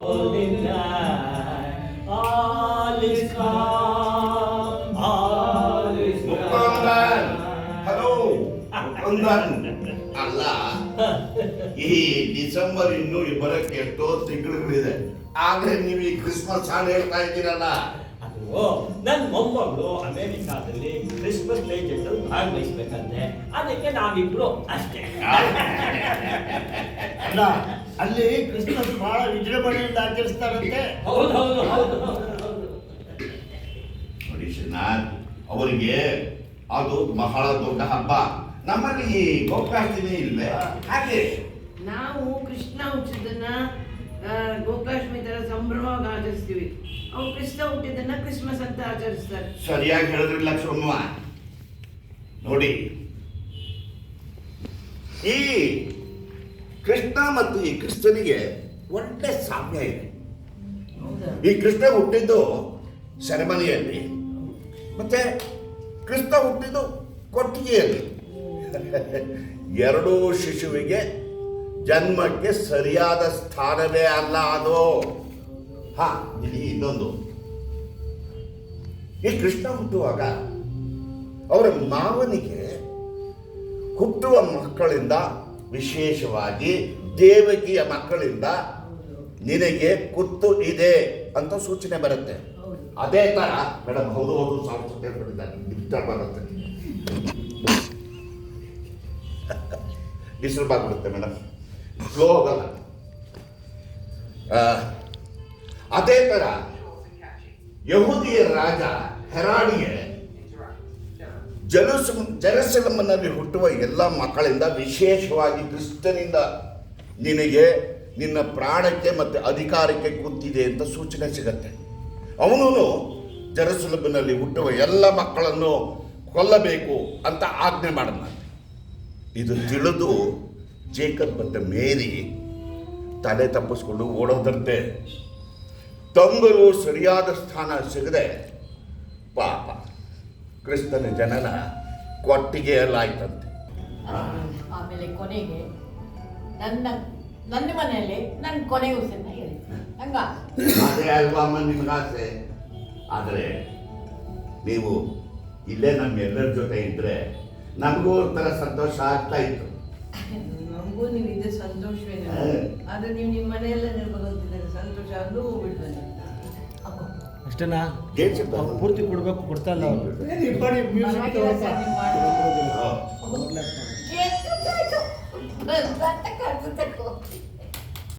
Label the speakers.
Speaker 1: Holy night, all is calm, all is
Speaker 2: Mukundan.
Speaker 1: bright.
Speaker 2: Hello ಅಲ್ಲ ಈ December ಇನ್ನು ಬರಕ್ಕೆ ಎಷ್ಟೋ ತಿಂಗಳುಗಳಿದೆ. ಆದ್ರೆ ನೀವು ಈ ಕ್ರಿಸ್ಮಸ್ ಹಾಡು ಹೇಳ್ತಾ ಇದ್ದೀರಲ್ಲ.
Speaker 1: ಓ ನನ್ನ ಮೊಮ್ಮಗಳು ಅಮೆರಿಕಾದಲ್ಲಿ ಕ್ರಿಸ್ಮಸ್ ಲೇಜೆಂಡ್ ಭಾಗವಹಿಸ್ಬೇಕಂತೆ. ಅದಕ್ಕೆ ನಾವಿಬ್ರು ಅಷ್ಟೇ.
Speaker 3: ಅಲ್ಲ ಅಲ್ಲಿ ಕ್ರಿಸ್ಮಸ್ ಬಹಳ ವಿಜೃಂಭಣೆಯಿಂದ ಆಚರಿಸ್ತಾರಂತೆ.
Speaker 1: ಹೌದು
Speaker 2: ನೋಡಿ ಶ್ರೀನಾಥ್ ಅವರಿಗೆ ಅದು ಬಹಳ ದೊಡ್ಡ ಹಬ್ಬ. ನಮ್ಮಲ್ಲಿ ಈ ಗೋಕಾಷ್ಟಮಿ ಇಲ್ವೇ? ಹಾಗೆ.
Speaker 4: ನಾವು ಕೃಷ್ಣ ಹುಟ್ಟಿದ್ದನ್ನ ಆ, ಗೋಕಾಷ್ಟಮಿ ತರ ಸಂಭ್ರಮವಾಗಿ ಆಚರಿಸ್ತೀವಿ. ಅವ್ರು ಕೃಷ್ಣ ಹುಟ್ಟಿದ್ದನ್ನ ಕ್ರಿಸ್ಮಸ್ ಅಂತ ಆಚರಿಸ್ತಾರೆ.
Speaker 2: ಸರಿಯಾಗಿ ಹೇಳಿದ್ರಿ ಲಕ್ಷ್ಮಮ್ಮ ನೋಡಿ. ಈ ಕೃಷ್ಣ ಮತ್ತು ಈ ಕ್ರಿಸ್ತನಿಗೆ ಒಳ್ಳೆ ಸಾಮ್ಯ ಇದೆ. ಈ ಕೃಷ್ಣ ಹುಟ್ಟಿದ್ದು ಸೆರೆಮನೆಯಲ್ಲಿ ಮತ್ತೆ ಕೃಷ್ಣ ಹುಟ್ಟಿದ್ದು ಕೊಟ್ಟಿಗೆಯಲ್ಲಿ. ಎರಡೂ ಶಿಶುವಿಗೆ ಜನ್ಮಕ್ಕೆ ಸರಿಯಾದ ಸ್ಥಾನವೇ ಅಲ್ಲ ಅದು. ಹಾ ಇಲ್ಲಿ ಇನ್ನೊಂದು. ಈ ಕೃಷ್ಣ ಹುಟ್ಟುವಾಗ ಅವರ ಮಾವನಿಗೆ ಹುಟ್ಟುವ ಮಕ್ಕಳಿಂದ ವಿಶೇಷವಾಗಿ ದೇವಕಿಯ ಮಕ್ಕಳಿಂದ ನಿನಗೆ ಕುತ್ತು ಇದೆ ಅಂತ ಸೂಚನೆ ಬರುತ್ತೆ. ಅದೇ ತರ ಮೇಡಮ್ ಹೌದು ಹೌದು ಸಾಕು ಬರುತ್ತೆ. ಡಿಸ್ಟರ್ಬ್ ಡಿಸ್ಟರ್ಬ್ ಮೇಡಮ್ ಸ್ಲೋ ಹೋಗಲ್ಲ ಅದೇ ತರ, ಯಹೂದಿಯ ರಾಜ ಹೆರಾಡಿಗೆ ಜಲುಸ್ ಜೆರಸಲಮ್ಮನಲ್ಲಿ ಹುಟ್ಟುವ ಎಲ್ಲ ಮಕ್ಕಳಿಂದ ವಿಶೇಷವಾಗಿ ಕ್ರಿಸ್ತನಿಂದ ನಿನಗೆ ನಿನ್ನ ಪ್ರಾಣಕ್ಕೆ ಮತ್ತು ಅಧಿಕಾರಕ್ಕೆ ಕೂತಿದೆ ಅಂತ ಸೂಚನೆ ಸಿಗತ್ತೆ. ಅವನು ಜರಸುಲಭಿನಲ್ಲಿ ಹುಟ್ಟುವ ಎಲ್ಲ ಮಕ್ಕಳನ್ನು ಕೊಲ್ಲಬೇಕು ಅಂತ ಆಜ್ಞೆ ಮಾಡೋಣ ಇದು ತಿಳಿದು ಜೇಕಬ್ ಮತ್ತು ಮೇರಿ ತಲೆ ತಪ್ಪಿಸ್ಕೊಂಡು ಓಡೋದಂತೆ. ತಂಗಲು ಸರಿಯಾದ ಸ್ಥಾನ ಸಿಗದೆ ಪಾಪ ಕ್ರಿಸ್ತನ ಜನನ ಕೊಟ್ಟಿಗೆಯಲ್ಲಾಯ್ತಂತೆ
Speaker 5: ಆಮೇಲೆ ಕೊನೆಗೆ ನನ್ನ ನನ್ನ ಮನೆಯಲ್ಲಿ ನನ್ನ ಕೊನೆಗೆ ಉಸಿರನ್ನ ಹೇಳಿ. ಹಂಗ?
Speaker 2: ಅದೇ ಅಲ್ವಾ ಅಮ್ಮ ನಿಮ್ಗೆ ಆಸೆ? ಆದರೆ ನೀವು ಇಲ್ಲೇ ನಮ್ಮೆಲ್ಲರ ಜೊತೆ ಇದ್ರೆ ನಮಗೂ ಒಂಥರ ಸಂತೋಷ ಆಗ್ತಾ ಇತ್ತು.
Speaker 4: ನಮಗೂ ನೀವು ಇದೇ ಸಂತೋಷವೇ ಆದ್ರೆ ನೀವು ನಿಮ್ಮ ಮನೆಯಲ್ಲೇ ನಿರ್ಭಗಂತಿದ್ದಾರೆ ಸಂತೋಷ ಅಂದ್ರೂ ಹೋಗ್ಬಿಡ್ತಾನೆ
Speaker 3: ಅಷ್ಟೇನಾ? ಪೂರ್ತಿ ಕೊಡಬೇಕು ಕೊಡ್ತಾ ಇಲ್ಲ ಅವ್ರು.